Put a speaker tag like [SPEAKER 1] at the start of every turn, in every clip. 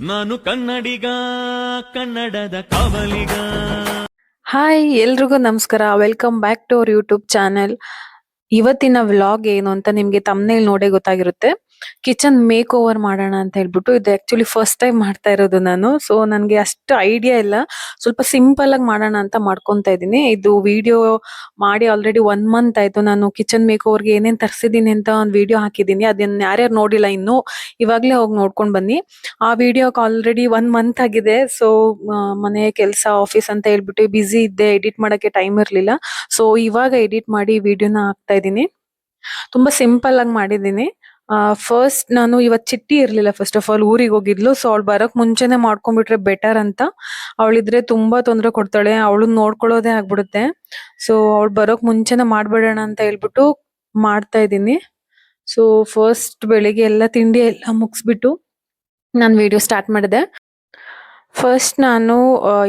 [SPEAKER 1] ನಾನು ಕನ್ನಡಿಗ, ಕನ್ನಡದ ಕವಲಿಗ.
[SPEAKER 2] ಹಾಯ್ ಎಲ್ರಿಗೂ ನಮಸ್ಕಾರ. Welcome back to our YouTube channel ಇವತ್ತಿನ ವ್ಲಾಗ್ ಏನು ಅಂತ ನಿಮ್ಗೆ ತಮ್ಮನೇಲಿ ನೋಡೇ ಗೊತ್ತಾಗಿರುತ್ತೆ. ಕಿಚನ್ ಮೇಕ್ ಓವರ್ ಮಾಡೋಣ ಅಂತ ಹೇಳ್ಬಿಟ್ಟು ಇದು ಆಕ್ಚುಲಿ ಫಸ್ಟ್ ಟೈಮ್ ಮಾಡ್ತಾ ಇರೋದು ನಾನು. ಸೊ ನನಗೆ ಅಷ್ಟು ಐಡಿಯಾ ಇಲ್ಲ. ಸ್ವಲ್ಪ ಸಿಂಪಲ್ ಆಗಿ ಮಾಡೋಣ ಅಂತ ಮಾಡ್ಕೊತಾ ಇದ್ದೀನಿ. ಇದು ವಿಡಿಯೋ ಮಾಡಿ ಆಲ್ರೆಡಿ ಒನ್ ಮಂತ್ ಆಯ್ತು. ನಾನು ಕಿಚನ್ ಮೇಕ್ ಓವರ್ಗೆ ಏನೇನು ತರಿಸಿದ್ದೀನಿ ಅಂತ ಒಂದು ವಿಡಿಯೋ ಹಾಕಿದ್ದೀನಿ. ಅದನ್ನ ಯಾರ್ಯಾರು ನೋಡಿಲ್ಲ ಇನ್ನು, ಇವಾಗ್ಲೇ ಹೋಗಿ ನೋಡ್ಕೊಂಡ್ ಬನ್ನಿ. ಆ ವಿಡಿಯೋಗೆ ಆಲ್ರೆಡಿ ಒನ್ ಮಂತ್ ಆಗಿದೆ. ಸೊ ಮನೆ ಕೆಲಸ ಆಫೀಸ್ ಅಂತ ಹೇಳ್ಬಿಟ್ಟು ಬ್ಯುಸಿ ಇದ್ದೆ. ಎಡಿಟ್ ಮಾಡೋಕ್ಕೆ ಟೈಮ್ ಇರಲಿಲ್ಲ. ಸೊ ಇವಾಗ ಎಡಿಟ್ ಮಾಡಿ ವಿಡಿಯೋನ ಹಾಕ್ತಾ ಇದ್ದೀನಿ. ತುಂಬಾ ಸಿಂಪಲ್ ಆಗಿ ಮಾಡಿದ್ದೀನಿ. ಫಸ್ಟ್ ನಾನು ಇವತ್ ಚಿಟ್ಟಿ ಇರ್ಲಿಲ್ಲ ಫಸ್ಟ್ ಆಫ್ ಆಲ್ ಊರಿಗೆ ಹೋಗಿದ್ಲು ಸೊ ಅವಳು ಬರಕ್ ಮುಂಚೆನೆ ಮಾಡ್ಕೊಂಡ್ಬಿಟ್ರೆ ಬೆಟರ್ ಅಂತ. ಅವಳಿದ್ರೆ ತುಂಬಾ ತೊಂದರೆ ಕೊಡ್ತಾಳೆ ಅವಳನ್ನ ನೋಡ್ಕೊಳ್ಳೋದೇ ಆಗ್ಬಿಡುತ್ತೆ. ಸೊ ಅವಳು ಬರೋಕ್ ಮುಂಚೆನೆ ಮಾಡ್ಬೇಡೋಣ ಅಂತ ಹೇಳ್ಬಿಟ್ಟು ಮಾಡ್ತಾ ಇದ್ದೀನಿ. ಸೊ ಫಸ್ಟ್ ಬೆಳಿಗ್ಗೆ ಎಲ್ಲ ತಿಂಡಿ ಎಲ್ಲ ಮುಗಿಸ್ಬಿಟ್ಟು ನಾನು ವಿಡಿಯೋ ಸ್ಟಾರ್ಟ್ ಮಾಡಿದೆ. ಫಸ್ಟ್ ನಾನು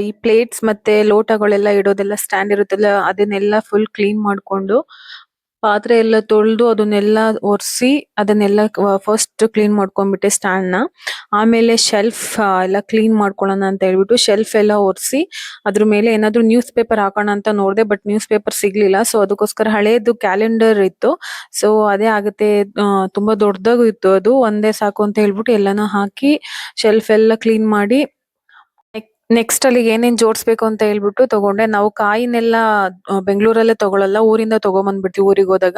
[SPEAKER 2] ಈ ಪ್ಲೇಟ್ಸ್ ಮತ್ತೆ ಲೋಟಗಳೆಲ್ಲ ಇಡೋದೆಲ್ಲ ಸ್ಟ್ಯಾಂಡ್ ಇರುತ್ತಲ್ಲ, ಅದನ್ನೆಲ್ಲ ಫುಲ್ ಕ್ಲೀನ್ ಮಾಡ್ಕೊಂಡು ಪಾತ್ರೆ ಎಲ್ಲ ತೊಳೆದು ಅದನ್ನೆಲ್ಲ ಒರೆಸಿ ಅದನ್ನೆಲ್ಲ ಫಸ್ಟ್ ಕ್ಲೀನ್ ಮಾಡ್ಕೊಂಡ್ಬಿಟ್ಟೆ ಸ್ಟ್ಯಾಂಡ್ನ. ಆಮೇಲೆ ಶೆಲ್ಫ್ ಎಲ್ಲ ಕ್ಲೀನ್ ಮಾಡ್ಕೊಳ್ಳೋಣ ಅಂತ ಹೇಳ್ಬಿಟ್ಟು ಶೆಲ್ಫ್ ಎಲ್ಲ ಒರೆಸಿ ಅದ್ರ ಮೇಲೆ ಏನಾದ್ರು ನ್ಯೂಸ್ ಪೇಪರ್ ಹಾಕೋಣ ಅಂತ ನೋಡಿದೆ ಬಟ್ ನ್ಯೂಸ್ ಪೇಪರ್ ಸಿಗ್ಲಿಲ್ಲ. ಸೊ ಅದಕ್ಕೋಸ್ಕರ ಹಳೇದು ಕ್ಯಾಲೆಂಡರ್ ಇತ್ತು. ಸೊ ಅದೇ ಆಗುತ್ತೆ ತುಂಬಾ ದೊಡ್ಡದಾಗೂ ಇತ್ತು ಅದು. ಒಂದೇ ಸಾಕು ಅಂತ ಹೇಳ್ಬಿಟ್ಟು ಎಲ್ಲಾನು ಹಾಕಿ ಶೆಲ್ಫ್ ಎಲ್ಲ ಕ್ಲೀನ್ ಮಾಡಿ ನೆಕ್ಸ್ಟ್ ಅಲ್ಲಿ ಏನೇನ್ ಜೋಡಿಸ್ಬೇಕು ಅಂತ ಹೇಳ್ಬಿಟ್ಟು ತಗೊಂಡೆ. ನಾವು ಕಾಯಿನೆಲ್ಲ ಬೆಂಗಳೂರಲ್ಲೇ ತಗೊಳಲ್ಲ, ಊರಿಂದ ತಗೊಂಬಂದ್ಬಿಡ್ತೀವಿ ಊರಿಗೆ ಹೋದಾಗ.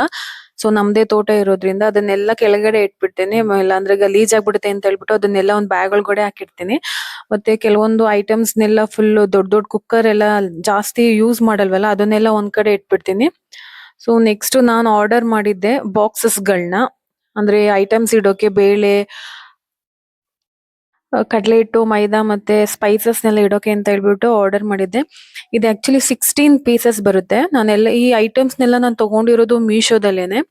[SPEAKER 2] ಸೊ ನಮ್ದೇ ತೋಟ ಇರೋದ್ರಿಂದ ಅದನ್ನೆಲ್ಲ ಕೆಳಗಡೆ ಇಟ್ಬಿಡ್ತೇನೆ. ಇಲ್ಲಾಂದ್ರೆ ಗಲೀಜ್ ಆಗ್ಬಿಡುತ್ತೆ ಅಂತ ಹೇಳ್ಬಿಟ್ಟು ಅದನ್ನೆಲ್ಲ ಒಂದ್ ಬ್ಯಾಗ್ ಒಳಗಡೆ ಹಾಕಿರ್ತೀನಿ ಮತ್ತೆ ಕೆಲವೊಂದು ಐಟಮ್ಸ್ ನೆಲ್ಲ ಫುಲ್ ದೊಡ್ಡ ದೊಡ್ಡ ಕುಕ್ಕರ್ ಎಲ್ಲ ಜಾಸ್ತಿ ಯೂಸ್ ಮಾಡಲ್ವಲ್ಲ, ಅದನ್ನೆಲ್ಲ ಒಂದ್ ಕಡೆ ಇಟ್ಬಿಡ್ತೀನಿ. ಸೊ ನೆಕ್ಸ್ಟ್ ನಾನು ಆರ್ಡರ್ ಮಾಡಿದ್ದೆ ಬಾಕ್ಸಸ್ ಗಳನ್ನ ಅಂದ್ರೆ ಐಟಮ್ಸ್ ಇಡೋಕೆ, ಬೇಳೆ ಕಡ್ಲೆ ಹಿಟ್ಟು ಮೈದಾ ಮತ್ತೆ ಸ್ಪೈಸಸ್ ನೆಲ್ಲ ಇಡೋಕೆ ಅಂತ ಹೇಳ್ಬಿಟ್ಟು ಆರ್ಡರ್ ಮಾಡಿದ್ದೆ. ಇದು ಆಕ್ಚುಲಿ ಸಿಕ್ಸ್ಟೀನ್ ಪೀಸಸ್ ಬರುತ್ತೆ. ನಾನೆಲ್ಲ ಈ ಐಟಮ್ಸ್ ನೆಲ್ಲ ನಾನು ತಗೊಂಡಿರೋದು ಮೀಶೋದಲ್ಲೇನೆ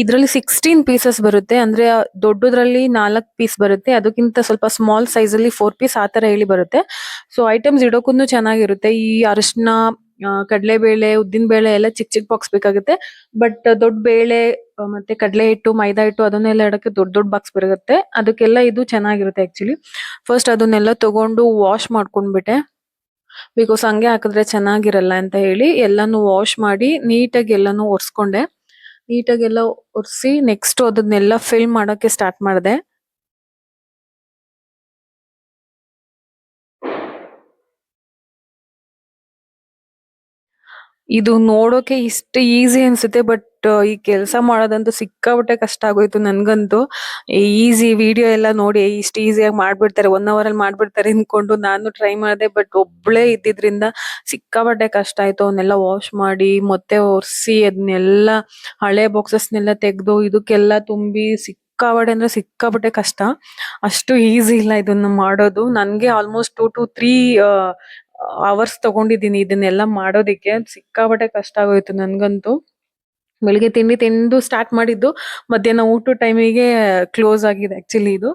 [SPEAKER 2] ಇದ್ರಲ್ಲಿ ಸಿಕ್ಸ್ಟೀನ್ ಪೀಸಸ್ ಬರುತ್ತೆ. ಅಂದ್ರೆ ದೊಡ್ಡದ್ರಲ್ಲಿ ನಾಲ್ಕು ಪೀಸ್ ಬರುತ್ತೆ. ಅದಕ್ಕಿಂತ ಸ್ವಲ್ಪ ಸ್ಮಾಲ್ ಸೈಜ್ ಅಲ್ಲಿ ಫೋರ್ ಪೀಸ್ ಆ ತರ ಹೇಳಿ ಬರುತ್ತೆ. ಸೊ ಐಟಮ್ಸ್ ಇಡೋಕ್ಕೂ ಚೆನ್ನಾಗಿರುತ್ತೆ. ಈ ಅರಿಶಿನ ಕಡಲೆಬೇಳೆ ಉದ್ದಿನ ಬೇಳೆ ಎಲ್ಲ ಚಿಕ್ಕ ಚಿಕ್ಕ ಬಾಕ್ಸ್ ಬೇಕಾಗುತ್ತೆ. ಬಟ್ ದೊಡ್ಡ ಬೇಳೆ ಮತ್ತೆ ಕಡಲೆ ಹಿಟ್ಟು, ಮೈದಾ ಹಿಟ್ಟು ಅದನ್ನೆಲ್ಲ ಇಡಕ್ಕೆ ದೊಡ್ಡ ದೊಡ್ಡ ಬಾಕ್ಸ್ ಬರುತ್ತೆ. ಅದಕ್ಕೆಲ್ಲ ಇದು ಚೆನ್ನಾಗಿರುತ್ತೆ ಆಕ್ಚುಲಿ ಫಸ್ಟ್ ಅದನ್ನೆಲ್ಲ ತಗೊಂಡು ವಾಶ್ ಮಾಡ್ಕೊಂಡ್ಬಿಟ್ಟೆ. ಬಿಕಾಸ್ ಹಂಗೆ ಹಾಕಿದ್ರೆ ಚೆನ್ನಾಗಿರಲ್ಲ ಅಂತ ಹೇಳಿ ಎಲ್ಲಾನು ವಾಶ್ ಮಾಡಿ ನೀಟಾಗಿ ಎಲ್ಲಾನು ಒರೆಸ್ಕೊಂಡೆ. ನೀಟಾಗಿ ಎಲ್ಲ ಒರೆಸಿ ನೆಕ್ಸ್ಟ್ ಅದನ್ನೆಲ್ಲ ಫಿಲ್ ಮಾಡೋಕೆ ಸ್ಟಾರ್ಟ್ ಮಾಡಿದೆ. ಇದು ನೋಡೋಕೆ ಇಷ್ಟು ಈಸಿ ಅನ್ಸುತ್ತೆ, ಬಟ್ ಈ ಕೆಲಸ ಮಾಡೋದಂತೂ ಸಿಕ್ಕಾಪಟ್ಟೆ ಕಷ್ಟ ಆಗೋಯ್ತು ನನ್ಗಂತೂ. ಈಸಿ ವಿಡಿಯೋ ಎಲ್ಲ ನೋಡಿ ಇಷ್ಟು ಈಸಿಯಾಗಿ ಮಾಡ್ಬಿಡ್ತಾರೆ ಒನ್ ಅವರ್ ಅಲ್ಲಿ ಮಾಡ್ಬಿಡ್ತಾರೆ ಅನ್ಕೊಂಡು ನಾನು ಟ್ರೈ ಮಾಡಿದೆ, ಬಟ್ ಒಬ್ಳೇ ಇದ್ದಿದ್ರಿಂದ ಸಿಕ್ಕಾಪಟ್ಟೆ ಕಷ್ಟ ಆಯ್ತು. ಅವನ್ನೆಲ್ಲ ವಾಶ್ ಮಾಡಿ ಮತ್ತೆ ಒರೆಸಿ ಅದನ್ನೆಲ್ಲ ಹಳೆ ಬಾಕ್ಸಸ್ನೆಲ್ಲ ತೆಗೆದು, ಇದಕ್ಕೆಲ್ಲ ತುಂಬಿ ಸಿಕ್ಕಾಪಟ್ಟೆ ಅಂದ್ರೆ ಸಿಕ್ಕಾಪಟ್ಟೆ ಕಷ್ಟ. ಅಷ್ಟು ಈಸಿ ಇಲ್ಲ ಇದನ್ನ ಮಾಡೋದು. ನನ್ಗೆ almost two to three hours ತಗೊಂಡಿದ್ದೀನಿ, ಇದನ್ನೆಲ್ಲ ಮಾಡೋದಿಕ್ಕೆ ಸಿಕ್ಕಾಪಟ್ಟೆ ಕಷ್ಟ ಆಗೋಯ್ತು ನನ್ಗಂತೂ. ಬೆಳಿಗ್ಗೆ ತಿಂಡಿ ತಿಂದು ಸ್ಟಾರ್ಟ್ ಮಾಡಿದ್ದು ಮಧ್ಯಾಹ್ನ ಊಟ ಟೈಮಿಗೆ ಕ್ಲೋಸ್ ಆಗಿದೆ ಆಕ್ಚುಲಿ ಇದು.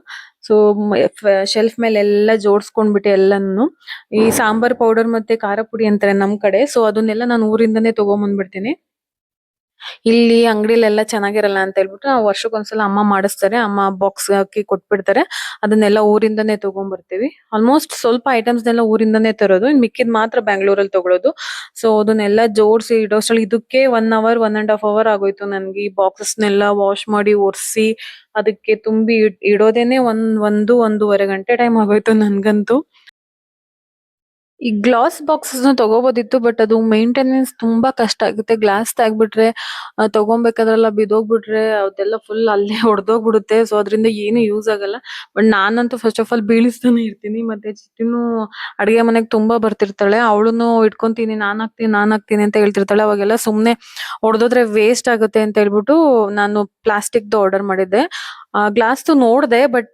[SPEAKER 2] ಸೊ ಶೆಲ್ಫ್ ಮೇಲೆ ಎಲ್ಲ ಜೋಡಿಸ್ಕೊಂಡ್ಬಿಟ್ಟೆ ಎಲ್ಲಾನು. ಈ ಸಾಂಬಾರ್ ಪೌಡರ್ ಮತ್ತೆ ಖಾರ ಪುಡಿ ಅಂತಾರೆ ನಮ್ ಕಡೆ. ಸೊ ಅದನ್ನೆಲ್ಲ ನಾನು ಊರಿಂದನೇ ತಗೊಂಬಂದ್ಬಿಡ್ತೀನಿ. ಇಲ್ಲಿ ಅಂಗಡಿಲೆಲ್ಲ ಚೆನ್ನಾಗಿರಲ್ಲ ಅಂತ ಹೇಳ್ಬಿಟ್ಟು ವರ್ಷಕ್ಕೊಂದ್ಸಲ ಅಮ್ಮ ಮಾಡಿಸ್ತಾರೆ. ಅಮ್ಮ ಬಾಕ್ಸ್ ಹಾಕಿ ಕೊಟ್ಬಿಡ್ತಾರೆ. ಅದನ್ನೆಲ್ಲ ಊರಿಂದನೇ ತಗೊಂಡ್ಬರ್ತೀವಿ. ಆಲ್ಮೋಸ್ಟ್ ಸ್ವಲ್ಪ ಐಟಮ್ಸ್ ನೆಲ್ಲ ಊರಿಂದನೇ ತರೋದು. ಇನ್ ಮಿಕ್ಕಿದ್ ಮಾತ್ರ ಬ್ಯಾಂಗ್ಳೂರಲ್ಲಿ ತಗೊಳ್ಳೋದು ಸೊ ಅದನ್ನೆಲ್ಲ ಜೋಡಿಸಿ ಇಡೋಷ್ಟ್ರಲ್ಲಿ ಇದಕ್ಕೆ one hour one and half hour ಆಗೋಯ್ತು ನನ್ಗೆ. ಈ ಬಾಕ್ಸಸ್ನೆಲ್ಲ ವಾಶ್ ಮಾಡಿ ಒರೆಸಿ ಅದಕ್ಕೆ ತುಂಬಿ ಇಡ್- ಇಡೋದೇನೆ ಒಂದ್, ಒಂದು, ಒಂದೂವರೆ ಗಂಟೆ ಟೈಮ್ ಆಗೋಯ್ತು ನನ್ಗಂತೂ. ಈ ಗ್ಲಾಸ್ ಬಾಕ್ಸಸ್ನ ತಗೋಬೋದಿತ್ತು, ಬಟ್ ಅದು ಮೇಂಟೆನೆನ್ಸ್ ತುಂಬಾ ಕಷ್ಟ ಆಗುತ್ತೆ. ಗ್ಲಾಸ್ ತೆಗ್ಬಿಟ್ರೆ ತಗೋಬೇಕಾದ್ರೆಲ್ಲ ಬಿದ್ದೋಗ್ಬಿಟ್ರೆ, ಅದೆಲ್ಲ ಫುಲ್ ಅಲ್ಲೇ ಹೊಡೆದೋಗ್ಬಿಡುತ್ತೆ ಸೊ ಅದರಿಂದ ಏನು ಯೂಸ್ ಆಗಲ್ಲ. ಬಟ್ ನಾನಂತೂ ಫಸ್ಟ್ ಆಫ್ ಆಲ್ ಬೀಳಿಸ್ತಾನೆ ಇರ್ತೀನಿ. ಮತ್ತೆ ಚಿಟ್ಟಿನೂ ಅಡಿಗೆ ಮನೆಗೆ ತುಂಬಾ ಬರ್ತಿರ್ತಾಳೆ. ಅವಳನ್ನು ಇಟ್ಕೊಂತೀನಿ ನಾನ್ ಹಾಕ್ತೀನಿ ನಾನ್ ಹಾಕ್ತೀನಿ ಅಂತ ಹೇಳ್ತಿರ್ತಾಳೆ. ಅವಾಗೆಲ್ಲ ಸುಮ್ನೆ ಹೊಡೆದೋದ್ರೆ ವೇಸ್ಟ್ ಆಗುತ್ತೆ ಅಂತ ಹೇಳ್ಬಿಟ್ಟು ನಾನು ಪ್ಲಾಸ್ಟಿಕ್ ಆರ್ಡರ್ ಮಾಡಿದ್ದೆ. ಗ್ಲಾಸ್ ನೋಡ್ದೆ ಬಟ್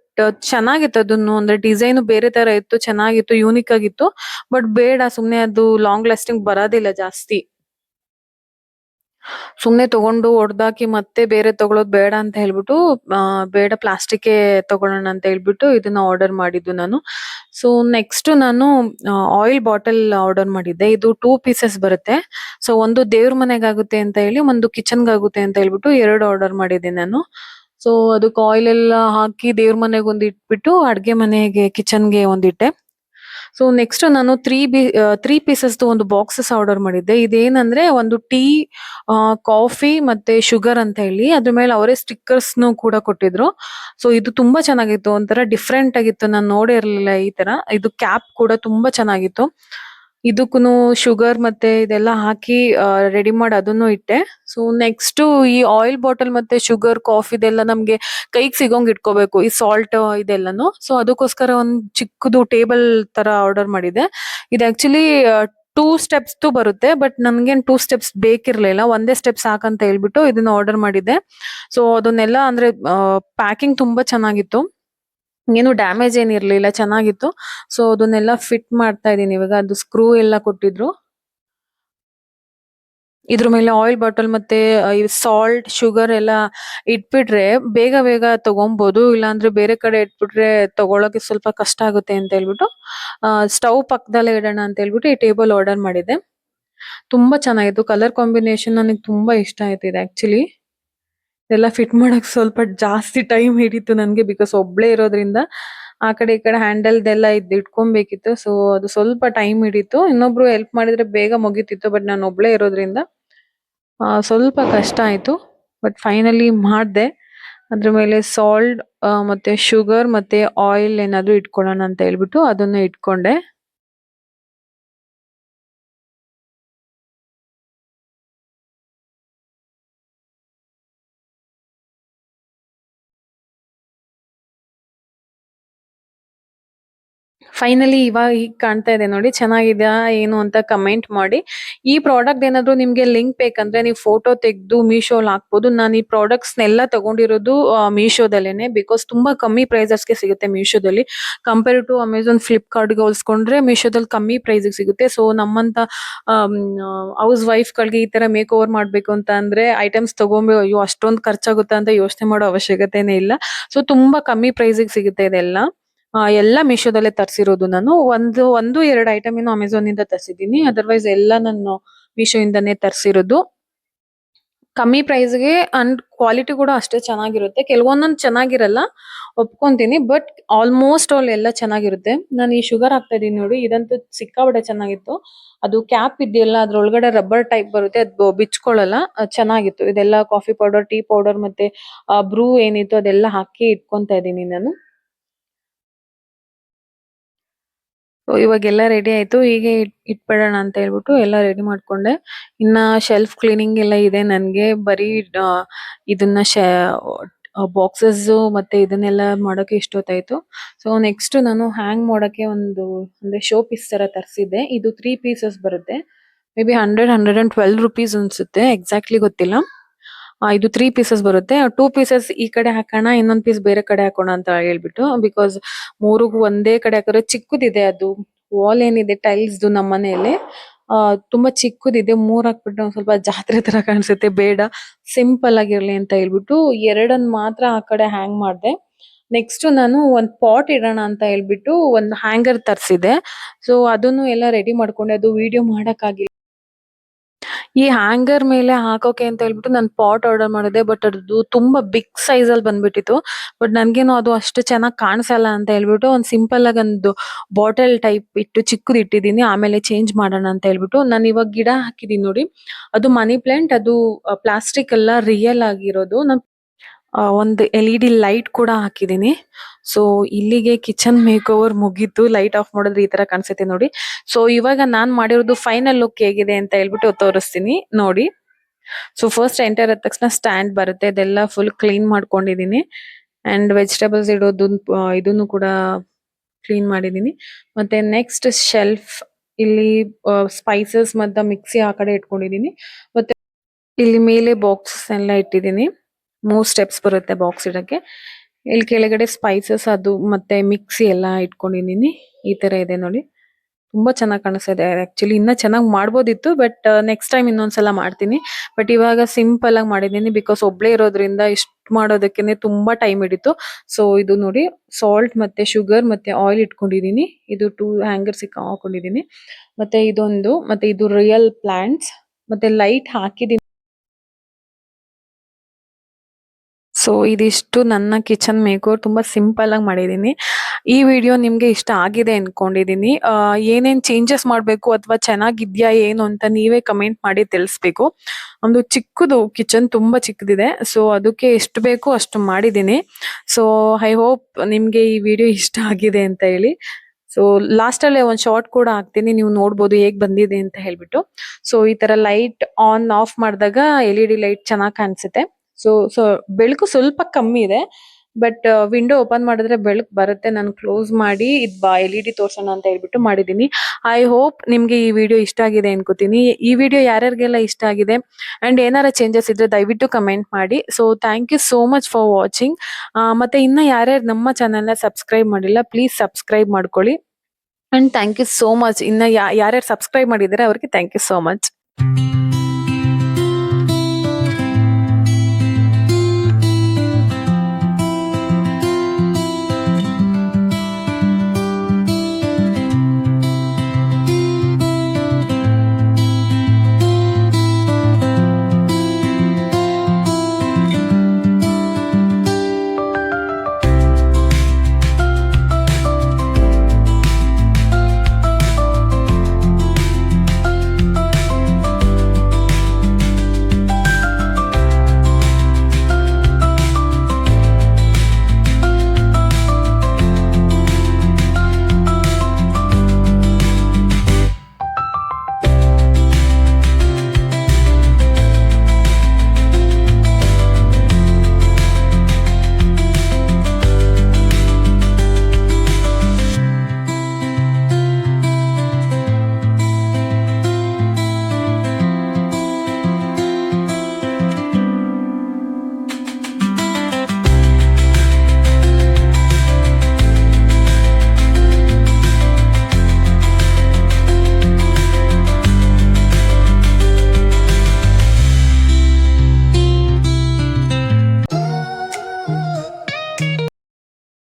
[SPEAKER 2] ಚೆನ್ನಾಗಿತ್ತು. ಅದನ್ನು ಅಂದ್ರೆ ಡಿಸೈನ್ ಬೇರೆ ತರ ಇತ್ತು, ಚೆನ್ನಾಗಿತ್ತು ಯೂನಿಕ್ ಆಗಿತ್ತು. ಬಟ್ ಬೇಡ, ಸುಮ್ನೆ ಅದು ಲಾಂಗ್ ಲಾಸ್ಟಿಂಗ್ ಬರೋದಿಲ್ಲ ಜಾಸ್ತಿ. ಸುಮ್ನೆ ತಗೊಂಡು ಹೊಡ್ದಾಕಿ ಮತ್ತೆ ಬೇರೆ ತಗೊಳೋದ್ ಬೇಡ ಅಂತ ಹೇಳ್ಬಿಟ್ಟು ಬೇಡ ಪ್ಲಾಸ್ಟಿಕ್ ತಗೊಳ್ಳೋಣ ಅಂತ ಹೇಳ್ಬಿಟ್ಟು ಇದನ್ನ ಆರ್ಡರ್ ಮಾಡಿದ್ದು ನಾನು. ಸೊ ನೆಕ್ಸ್ಟ್ ನಾನು ಆಯಿಲ್ ಬಾಟಲ್ ಆರ್ಡರ್ ಮಾಡಿದ್ದೆ. ಇದು ಟೂ ಪೀಸಸ್ ಬರುತ್ತೆ. ಸೊ ಒಂದು ದೇವ್ರ ಮನೆಗಾಗುತ್ತೆ ಅಂತ ಹೇಳಿ, ಒಂದು ಕಿಚನ್ಗಾಗುತ್ತೆ ಅಂತ ಹೇಳ್ಬಿಟ್ಟು ಎರಡು ಆರ್ಡರ್ ಮಾಡಿದ್ದೆ ನಾನು. ಸೊ ಅದಕ್ಕೆ ಆಯಿಲ್ ಎಲ್ಲ ಹಾಕಿ ದೇವ್ರ ಮನೆಗೆ ಒಂದ್ ಇಟ್ಬಿಟ್ಟು ಅಡುಗೆ ಮನೆಗೆ ಕಿಚನ್ಗೆ ಒಂದಿಟ್ಟೆ ಸೊ ನೆಕ್ಸ್ಟ್ ನಾನು ತ್ರೀ ಬಿ ತ್ರೀ ಪೀಸಸ್ ಒಂದು ಬಾಕ್ಸಸ್ ಆರ್ಡರ್ ಮಾಡಿದ್ದೆ. ಇದೇನಂದ್ರೆ ಒಂದು ಟೀ ಕಾಫಿ ಮತ್ತೆ ಶುಗರ್ ಅಂತ ಹೇಳಿ. ಅದ್ರ ಮೇಲೆ ಅವರೇ ಸ್ಟಿಕ್ಕರ್ಸ್ ಕೂಡ ಕೊಟ್ಟಿದ್ರು. ಸೊ ಇದು ತುಂಬಾ ಚೆನ್ನಾಗಿತ್ತು. ಒಂಥರ ಡಿಫ್ರೆಂಟ್ ಆಗಿತ್ತು. ನಾನು ನೋಡೇ ಇರ್ಲಿಲ್ಲ ಈ ತರ. ಇದು ಕ್ಯಾಪ್ ಕೂಡ ತುಂಬಾ ಚೆನ್ನಾಗಿತ್ತು. ಇದಕ್ಕೂನು ಶುಗರ್ ಮತ್ತೆ ಇದೆಲ್ಲ ಹಾಕಿ ರೆಡಿ ಮಾಡಿ ಅದನ್ನು ಇಟ್ಟೆ. ಸೊ ನೆಕ್ಸ್ಟ್ ಈ ಆಯಿಲ್ ಬಾಟಲ್ ಮತ್ತೆ ಶುಗರ್ ಕಾಫಿ ಇದೆಲ್ಲ ನಮ್ಗೆ ಕೈಗೆ ಸಿಗೋಂಗ್ ಇಟ್ಕೋಬೇಕು, ಈ ಸಾಲ್ಟ್ ಇದೆಲ್ಲಾನು. ಸೊ ಅದಕ್ಕೋಸ್ಕರ ಒಂದ್ ಚಿಕ್ಕದು ಟೇಬಲ್ ತರ ಆರ್ಡರ್ ಮಾಡಿದೆ. ಇದು ಆಕ್ಚುಲಿ ಟೂ ಸ್ಟೆಪ್ಸ್ ಬರುತ್ತೆ ಬಟ್ ನನ್ಗೇನ್ ಟೂ ಸ್ಟೆಪ್ಸ್ ಬೇಕಿರ್ಲಿಲ್ಲ ಒಂದೇ ಸ್ಟೆಪ್ ಸಾಕಂತ ಹೇಳ್ಬಿಟ್ಟು ಇದನ್ನ ಆರ್ಡರ್ ಮಾಡಿದ್ದೆ ಸೊ ಅದನ್ನೆಲ್ಲ ಅಂದ್ರೆ ಪ್ಯಾಕಿಂಗ್ ತುಂಬಾ ಚೆನ್ನಾಗಿತ್ತು. ಏನು ಡ್ಯಾಮೇಜ್ ಏನಿರಲಿಲ್ಲ ಚೆನ್ನಾಗಿತ್ತು. ಸೊ ಅದನ್ನೆಲ್ಲ ಫಿಟ್ ಮಾಡ್ತಾ ಇದ್ದೀನಿ. ಇವಾಗ ಅದು ಸ್ಕ್ರೂ ಎಲ್ಲ ಕೊಟ್ಟಿದ್ರು. ಇದ್ರ ಮೇಲೆ ಆಯಿಲ್ ಬಾಟಲ್ ಮತ್ತೆ ಸಾಲ್ಟ್ ಶುಗರ್ ಎಲ್ಲ ಇಟ್ಬಿಟ್ರೆ ಬೇಗ ಬೇಗ ತಗೊಂಬೋದು. ಇಲ್ಲಾಂದ್ರೆ ಬೇರೆ ಕಡೆ ಇಟ್ಬಿಟ್ರೆ ತಗೊಳಕ್ಕೆ ಸ್ವಲ್ಪ ಕಷ್ಟ ಆಗುತ್ತೆ ಅಂತ ಹೇಳ್ಬಿಟ್ಟು ಸ್ಟವ್ ಪಕ್ಕದಲ್ಲೇ ಇಡೋಣ ಅಂತ ಹೇಳ್ಬಿಟ್ಟು ಈ ಟೇಬಲ್ ಆರ್ಡರ್ ಮಾಡಿದೆ ತುಂಬಾ ಚೆನ್ನಾಗಿತ್ತು. ಕಲರ್ ಕಾಂಬಿನೇಷನ್ ನನಗೆ ತುಂಬಾ ಇಷ್ಟ ಆಯ್ತಿದೆ ಇದು ಆಕ್ಚುಲಿ ಎಲ್ಲ ಫಿಟ್ ಮಾಡಕ್ ಸ್ವಲ್ಪ ಜಾಸ್ತಿ ಟೈಮ್ ಹಿಡಿತು ನನಗೆ ಬಿಕಾಸ್ ಒಬ್ಳೆ ಇರೋದ್ರಿಂದ ಆ ಕಡೆ ಈ ಕಡೆ ಹ್ಯಾಂಡಲ್ದೆಲ್ಲ ಇದ್ದು ಇಟ್ಕೊಬೇಕಿತ್ತು. ಸೊ ಅದು ಸ್ವಲ್ಪ ಟೈಮ್ ಹಿಡಿತು. ಇನ್ನೊಬ್ರು ಹೆಲ್ಪ್ ಮಾಡಿದ್ರೆ ಬೇಗ ಮುಗೀತಿತ್ತು ಬಟ್ ನಾನು ಒಬ್ಳೇ ಇರೋದ್ರಿಂದ ಸ್ವಲ್ಪ ಕಷ್ಟ ಆಯ್ತು. ಬಟ್ ಫೈನಲಿ ಮಾಡ್ದೆ. ಅದ್ರ ಮೇಲೆ ಸಾಲ್ಟ್ ಮತ್ತೆ ಶುಗರ್ ಮತ್ತೆ ಆಯಿಲ್ ಏನಾದ್ರು ಇಟ್ಕೊಳ್ಳೋಣ ಅಂತ ಹೇಳ್ಬಿಟ್ಟು ಅದನ್ನ ಇಟ್ಕೊಂಡೆ. ಫೈನಲಿ ಇವಾಗ ಈಗ ಕಾಣ್ತಾ ಇದೆ ನೋಡಿ, ಚೆನ್ನಾಗಿದ್ಯಾ ಏನು ಅಂತ ಕಮೆಂಟ್ ಮಾಡಿ. ಈ ಪ್ರಾಡಕ್ಟ್ ಏನಾದ್ರು ನಿಮ್ಗೆ ಲಿಂಕ್ ಬೇಕಂದ್ರೆ ನೀವು ಫೋಟೋ ತೆಗೆದು ಮೀಶೋಲ್ ಹಾಕ್ಬೋದು. ನಾನು ಈ ಪ್ರಾಡಕ್ಟ್ಸ್ ನೆಲ್ಲ ತಗೊಂಡಿರೋದು ಮೀಶೋದಲ್ಲೇನೆ ಬಿಕಾಸ್ ತುಂಬಾ ಕಮ್ಮಿ ಪ್ರೈಸಸ್ಗೆ ಸಿಗುತ್ತೆ ಮೀಶೋದಲ್ಲಿ ಕಂಪೇರ್ ಟು ಅಮೆಝಾನ್ ಫ್ಲಿಪ್ಕಾರ್ಟ್ಗೆ ಹೋಲ್ಸ್ಕೊಂಡ್ರೆ ಮೀಶೋದಲ್ಲಿ ಕಮ್ಮಿ ಪ್ರೈಸ್ ಸಿಗುತ್ತೆ. ಸೊ ನಮ್ಮಂತ ಹೌಸ್ ವೈಫ್ ಗಳಿಗೆ ಈ ತರ ಮೇಕ್ ಓವರ್ ಮಾಡ್ಬೇಕು ಅಂತ ಅಂದ್ರೆ ಐಟಮ್ಸ್ ತಗೊಂಡು ಅಯ್ಯೋ, ಅಷ್ಟೊಂದು ಖರ್ಚಾಗುತ್ತೆ ಅಂತ ಯೋಚನೆ ಮಾಡೋ ಅವಶ್ಯಕತೆನೇ ಇಲ್ಲ. ಸೊ ತುಂಬಾ ಕಮ್ಮಿ ಪ್ರೈಸ್ ಸಿಗುತ್ತೆ ಇದೆಲ್ಲ. ಎಲ್ಲ ಮೀಶೋದಲ್ಲೇ ತರಿಸಿರೋದು ನಾನು. ಒಂದು ಒಂದು, ಎರಡು ಐಟಮ್ ಏನು ಅಮೆಝಾನ್ ಇಂದ ತರಿಸಿದ್ದೀನಿ. ಅದರ್ವೈಸ್ ಎಲ್ಲ ನಾನು ಮೀಶೋ ಇಂದನೇ ತರಿಸಿರೋದು. ಕಮ್ಮಿ ಪ್ರೈಸ್ಗೆ ಅಂಡ್ ಕ್ವಾಲಿಟಿ ಕೂಡ ಅಷ್ಟೇ ಚೆನ್ನಾಗಿರುತ್ತೆ. ಕೆಲವೊಂದೊಂದು ಚೆನ್ನಾಗಿರಲ್ಲ, ಒಪ್ಕೊಂತೀನಿ. ಬಟ್ ಆಲ್ಮೋಸ್ಟ್ ಆಲ್ ಎಲ್ಲ ಚೆನ್ನಾಗಿರುತ್ತೆ. ನಾನು ಈ ಶುಗರ್ ಹಾಕ್ತಾ ಇದ್ದೀನಿ ನೋಡಿ. ಇದಂತೂ ಸಿಕ್ಕಾಪಟ್ಟೆ ಚೆನ್ನಾಗಿತ್ತು. ಅದು ಕ್ಯಾಪ್ ಇದೆಯಲ್ಲ, ಅದ್ರೊಳಗಡೆ ರಬ್ಬರ್ ಟೈಪ್ ಬರುತ್ತೆ. ಅದು ಬಿಚ್ಕೊಳ್ಳಲ್ಲ. ಚೆನ್ನಾಗಿತ್ತು. ಇದೆಲ್ಲ ಕಾಫಿ ಪೌಡರ್ ಟೀ ಪೌಡರ್ ಮತ್ತೆ ಬ್ರೂ ಏನಿತ್ತು ಅದೆಲ್ಲ ಹಾಕಿ ಇಟ್ಕೊಂತ ಇದ್ದೀನಿ ನಾನು. ಇವಾಗೆಲ್ಲ ರೆಡಿ ಆಯ್ತು. ಹೀಗೆ ಇಟ್, ಇಟ್ಬಿಡೋಣ ಅಂತ ಹೇಳ್ಬಿಟ್ಟು ಎಲ್ಲ ರೆಡಿ ಮಾಡ್ಕೊಂಡೆ. ಇನ್ನ ಶೆಲ್ಫ್ ಕ್ಲೀನಿಂಗ್ ಎಲ್ಲ ಇದೆ ನನ್ಗೆ. ಬರೀ ಇದನ್ನ ಬಾಕ್ಸಸ್ ಮತ್ತೆ ಇದನ್ನೆಲ್ಲ ಮಾಡೋಕೆ ಇಷ್ಟೊತ್ತಾಯ್ತು ಸೊ ನೆಕ್ಸ್ಟ್ ನಾನು ಹ್ಯಾಂಗ್ ಮಾಡೋಕೆ ಒಂದು, ಅಂದ್ರೆ ಶೋ ಪೀಸ್ ತರ ತರಿಸಿದ್ದೆ. ಇದು ತ್ರೀ ಪೀಸಸ್ ಬರುತ್ತೆ. Maybe hundred hundred and twelve rupees ಅನ್ಸುತ್ತೆ. ಎಕ್ಸಾಕ್ಟ್ಲಿ ಗೊತ್ತಿಲ್ಲ. ಇದು ತ್ರೀ ಪೀಸಸ್ ಬರುತ್ತೆ. ಟೂ ಪೀಸಸ್ ಈ ಕಡೆ ಹಾಕೋಣ, ಇನ್ನೊಂದ್ ಪೀಸ್ ಬೇರೆ ಕಡೆ ಹಾಕೋಣ ಅಂತ ಹೇಳ್ಬಿಟ್ಟು ಬಿಕಾಸ್ ಮೂರಿಗೂ ಒಂದೇ ಕಡೆ ಹಾಕಿದ್ರೆ ಚಿಕ್ಕದಿದೆ ಅದು. ವಾಲ್ ಏನಿದೆ ಟೈಲ್ಸ್ ನಮ್ಮ ಮನೆಯಲ್ಲಿ. ಆ, ತುಂಬಾ ಚಿಕ್ಕದಿದೆ, ಮೂರ್ ಹಾಕ್ಬಿಟ್ಟು ಸ್ವಲ್ಪ ಜಾತ್ರೆ ತರ ಕಾಣಿಸುತ್ತೆ, ಬೇಡ. ಸಿಂಪಲ್ ಆಗಿರ್ಲಿ ಅಂತ ಹೇಳ್ಬಿಟ್ಟು, ಎರಡನ್ ಮಾತ್ರ ಆ ಕಡೆ ಹ್ಯಾಂಗ್ ಮಾಡಿದೆ. ನೆಕ್ಸ್ಟ್ ನಾನು ಒಂದ್ ಪಾಟ್ ಇಡೋಣ ಅಂತ ಹೇಳ್ಬಿಟ್ಟು ಒಂದ್ ಹ್ಯಾಂಗರ್ ತರಿಸಿದೆ. ಸೊ ಅದನ್ನು ಎಲ್ಲ ರೆಡಿ ಮಾಡ್ಕೊಂಡೆ. ಅದು ವಿಡಿಯೋ ಮಾಡಕ್ ಆಗಿಲ್ಲ ಈ ಹ್ಯಾಂಗರ್ ಮೇಲೆ ಹಾಕೋಕೆ ಅಂತ ಹೇಳ್ಬಿಟ್ಟು ನಾನು ಪಾಟ್ ಆರ್ಡರ್ ಮಾಡಿದೆ ಬಟ್ ಅದು ತುಂಬಾ ಬಿಗ್ ಸೈಜ್ ಅಲ್ಲಿ ಬಂದ್ಬಿಟ್ಟಿತ್ತು. ಬಟ್ ನನ್ಗೇನು ಅದು ಅಷ್ಟು ಚೆನ್ನಾಗಿ ಕಾಣಿಸಲ್ಲ ಅಂತ ಹೇಳ್ಬಿಟ್ಟು ಒಂದ್ ಸಿಂಪಲ್ ಆಗಿ ಒಂದು ಬಾಟಲ್ ಟೈಪ್ ಇಟ್ಟು ಚಿಕ್ಕದು ಇಟ್ಟಿದ್ದೀನಿ, ಆಮೇಲೆ ಚೇಂಜ್ ಮಾಡೋಣ ಅಂತ ಹೇಳ್ಬಿಟ್ಟು ನಾನು ಇವಾಗ ಗಿಡ ಹಾಕಿದೀನಿ ನೋಡಿ. ಅದು ಮನಿ ಪ್ಲಾಂಟ್ ಅದು ಪ್ಲಾಸ್ಟಿಕ್ ಎಲ್ಲ ರಿಯಲ್ ಆಗಿರೋದು. ನಾನು ಒಂದು ಎಲ್ ಇ ಡಿ ಲೈಟ್ ಕೂಡ ಹಾಕಿದೀನಿ ಸೊ ಇಲ್ಲಿಗೆ ಕಿಚನ್ ಮೇಕ್ ಓವರ್ ಮುಗೀತು. ಲೈಟ್ ಆಫ್ ಮಾಡಿದ್ರೆ ಈ ತರ ಕಾಣಿಸುತ್ತೆ ನೋಡಿ. ಸೊ ಇವಾಗ ನಾನ್ ಮಾಡಿರೋದು ಫೈನಲ್ ಲುಕ್ ಹೇಗಿದೆ ಅಂತ ಹೇಳ್ಬಿಟ್ಟು ತೋರಿಸ್ತೀನಿ. ನೋಡಿ. ಸೊ ಫಸ್ಟ್ ಎಂಟರ್ ಆದ ತಕ್ಷಣ ಸ್ಟ್ಯಾಂಡ್ ಬರುತ್ತೆ. ಅದೆಲ್ಲ ಫುಲ್ ಕ್ಲೀನ್ ಮಾಡ್ಕೊಂಡಿದೀನಿ ಅಂಡ್ ವೆಜಿಟೇಬಲ್ಸ್ ಇಡೋದು ಇದನ್ನು ಕೂಡ ಕ್ಲೀನ್ ಮಾಡಿದೀನಿ ಮತ್ತೆ ನೆಕ್ಸ್ಟ್ ಶೆಲ್ಫ್ ಇಲ್ಲಿ ಸ್ಪೈಸಸ್ ಮತ್ತೆ ಮಿಕ್ಸಿ ಆ ಕಡೆ ಇಟ್ಕೊಂಡಿದೀನಿ ಮತ್ತೆ ಇಲ್ಲಿ ಮೇಲೆ ಬಾಕ್ಸಸ್ ಎಲ್ಲ ಇಟ್ಟಿದ್ದೀನಿ. ಮೂರ್ ಸ್ಟೆಪ್ಸ್ ಬರುತ್ತೆ ಬಾಕ್ಸ್ ಇಡಕ್ಕೆ. ಇಲ್ಲಿ ಕೆಳಗಡೆ ಸ್ಪೈಸಸ್ ಅದು ಮತ್ತೆ ಮಿಕ್ಸಿ ಎಲ್ಲ ಇಟ್ಕೊಂಡಿದೀನಿ ಈ ತರ ಇದೆ ನೋಡಿ. ತುಂಬಾ ಚೆನ್ನಾಗಿ ಕಾಣಿಸ್ತಾ ಆಕ್ಚುಲಿ ಇನ್ನ ಚೆನ್ನಾಗಿ ಮಾಡ್ಬೋದಿತ್ತು ಬಟ್ ನೆಕ್ಸ್ಟ್ ಟೈಮ್ ಇನ್ನೊಂದ್ಸಲ ಮಾಡ್ತೀನಿ. ಬಟ್ ಇವಾಗ ಸಿಂಪಲ್ ಆಗಿ ಮಾಡಿದೀನಿ ಬಿಕಾಸ್ ಒಬ್ಳೆ ಇರೋದ್ರಿಂದ ಇಷ್ಟು ಮಾಡೋದಕ್ಕೆ ತುಂಬಾ ಟೈಮ್ ಹಿಡಿತು. ಸೊ ಇದು ನೋಡಿ ಸಾಲ್ಟ್ ಮತ್ತೆ ಶುಗರ್ ಮತ್ತೆ ಆಯಿಲ್ ಇಟ್ಕೊಂಡಿದೀನಿ ಇದು ಟೂ ಹ್ಯಾಂಗರ್ಸ್ ಹಾಕೊಂಡಿದೀನಿ ಮತ್ತೆ ಇದೊಂದು, ಮತ್ತೆ ಇದು ರಿಯಲ್ ಪ್ಲಾಂಟ್ಸ್ ಮತ್ತೆ ಲೈಟ್ ಹಾಕಿದೀನಿ ಸೊ ಇದಿಷ್ಟು ನನ್ನ ಕಿಚನ್ ಮೇಕೋರ್ ತುಂಬಾ ಸಿಂಪಲ್ ಆಗಿ ಮಾಡಿದೀನಿ ಈ ವಿಡಿಯೋ ನಿಮಗೆ ಇಷ್ಟ ಆಗಿದೆ ಅನ್ಕೊಂಡಿದೀನಿ. ಏನೇನು ಚೇಂಜಸ್ ಮಾಡಬೇಕು ಅಥವಾ ಚೆನ್ನಾಗಿದ್ಯಾ ಏನು ಅಂತ ನೀವೇ ಕಮೆಂಟ್ ಮಾಡಿ ತಿಳಿಸ್ಬೇಕು. ಒಂದು ಚಿಕ್ಕದು ಕಿಚನ್ ತುಂಬಾ ಚಿಕ್ಕದಿದೆ. ಸೊ ಅದಕ್ಕೆ ಎಷ್ಟು ಬೇಕು ಅಷ್ಟು ಮಾಡಿದ್ದೀನಿ ಸೊ ಐ ಹೋಪ್ ನಿಮಗೆ ಈ ವಿಡಿಯೋ ಇಷ್ಟ ಆಗಿದೆ ಅಂತ ಹೇಳಿ. ಸೊ ಲಾಸ್ಟ್ ಒಂದು ಶಾರ್ಟ್ ಕೂಡ ಹಾಕ್ತೀನಿ. ನೀವು ನೋಡ್ಬೋದು ಹೇಗೆ ಬಂದಿದೆ ಅಂತ ಹೇಳ್ಬಿಟ್ಟು. ಸೊ ಈ ತರ ಲೈಟ್ ಆನ್ ಆಫ್ ಮಾಡಿದಾಗ ಎಲ್ ಇ ಲೈಟ್ ಚೆನ್ನಾಗಿ ಕಾಣಿಸುತ್ತೆ. ಸೊ ಸೊ ಬೆಳಕು ಸ್ವಲ್ಪ ಕಮ್ಮಿ ಇದೆ ಬಟ್ ವಿಂಡೋ ಓಪನ್ ಮಾಡಿದ್ರೆ ಬೆಳಕು ಬರುತ್ತೆ. ನಾನು ಕ್ಲೋಸ್ ಮಾಡಿ ಇದ್ ಬಾ ಎಲ್ ಇ ಡಿ ತೋರ್ಸೋಣ ಅಂತ ಹೇಳ್ಬಿಟ್ಟು ಮಾಡಿದ್ದೀನಿ. ಐ ಹೋಪ್ ನಿಮಗೆ ಈ ವಿಡಿಯೋ ಇಷ್ಟ ಆಗಿದೆ ಅನ್ಕೋತೀನಿ. ಈ ವಿಡಿಯೋ ಯಾರ್ಯಾರಿಗೆಲ್ಲ ಇಷ್ಟ ಆಗಿದೆ ಅಂಡ್ ಏನಾರ ಚೇಂಜಸ್ ಇದ್ರೆ ದಯವಿಟ್ಟು ಕಮೆಂಟ್ ಮಾಡಿ. So thank you so much for watching ಮತ್ತೆ ಇನ್ನ ಯಾರ್ಯಾರು ನಮ್ಮ ಚಾನೆಲ್ನ ಸಬ್ಸ್ಕ್ರೈಬ್ ಮಾಡಿಲ್ಲ ಪ್ಲೀಸ್ ಸಬ್ಸ್ಕ್ರೈಬ್ ಮಾಡ್ಕೊಳ್ಳಿ. And thank you so much ಇನ್ನ ಯಾರ್ಯಾರು ಸಬ್ಸ್ಕ್ರೈಬ್ ಮಾಡಿದ್ದಾರೆ, ಅವ್ರಿಗೆ ಥ್ಯಾಂಕ್ ಯು ಸೋ ಮಚ್